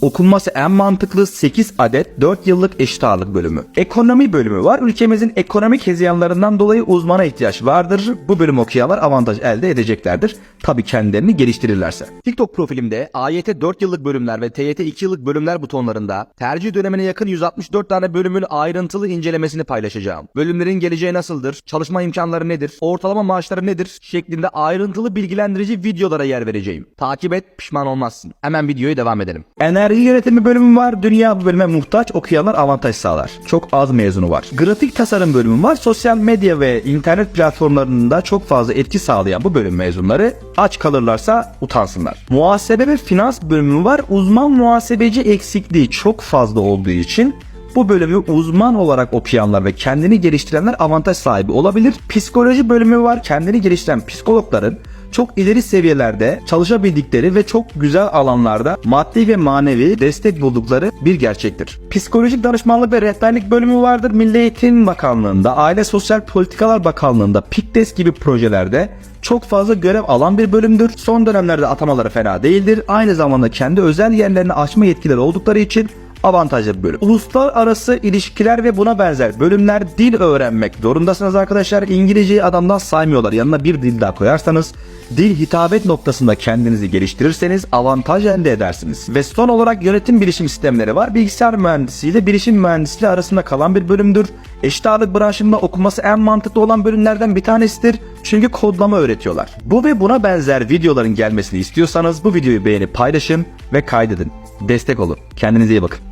Okunması en mantıklı 8 adet 4 yıllık eşit ağırlık bölümü. Ekonomi bölümü var. Ülkemizin ekonomik hezeyanlarından dolayı uzmana ihtiyaç vardır. Bu bölüm okuyanlar avantaj elde edeceklerdir. Tabi kendilerini geliştirirlerse. TikTok profilimde AYT 4 yıllık bölümler ve TYT 2 yıllık bölümler butonlarında tercih dönemine yakın 164 tane bölümün ayrıntılı incelemesini paylaşacağım. Bölümlerin geleceği nasıldır, çalışma imkanları nedir, ortalama maaşları nedir şeklinde ayrıntılı bilgilendirici videolara yer vereceğim. Takip et pişman olmazsın. Hemen videoya devam edelim. Enerji yönetimi bölümü var. Dünya bu bölüme muhtaç okuyanlar avantaj sağlar. Çok az mezunu var. Grafik tasarım bölümü var. Sosyal medya ve internet platformlarında çok fazla etki sağlayan bu bölüm mezunları aç kalırlarsa utansınlar. Muhasebe ve finans bölümü var. Uzman muhasebeci eksikliği çok fazla olduğu için bu bölümü uzman olarak okuyanlar ve kendini geliştirenler avantaj sahibi olabilir. Psikoloji bölümü var. Kendini geliştiren psikologların çok ileri seviyelerde çalışabildikleri ve çok güzel alanlarda maddi ve manevi destek buldukları bir gerçektir. Psikolojik danışmanlık ve rehberlik bölümü vardır. Milli Eğitim Bakanlığı'nda, Aile Sosyal Politikalar Bakanlığı'nda, PİKDES gibi projelerde çok fazla görev alan bir bölümdür. Son dönemlerde atamaları fena değildir. Aynı zamanda kendi özel yerlerini açma yetkileri oldukları için avantajlı bir bölüm. Uluslararası ilişkiler ve buna benzer bölümler dil öğrenmek zorundasınız arkadaşlar. İngilizceyi adamdan saymıyorlar. Yanına bir dil daha koyarsanız dil hitabet noktasında kendinizi geliştirirseniz avantaj elde edersiniz. Ve son olarak yönetim bilişim sistemleri var. Bilgisayar mühendisliği ile bilişim mühendisliği arasında kalan bir bölümdür. Eşit ağırlık branşında okuması en mantıklı olan bölümlerden bir tanesidir. Çünkü kodlama öğretiyorlar. Bu ve buna benzer videoların gelmesini istiyorsanız bu videoyu beğenip paylaşın ve kaydedin. Destek olun. Kendinize iyi bakın.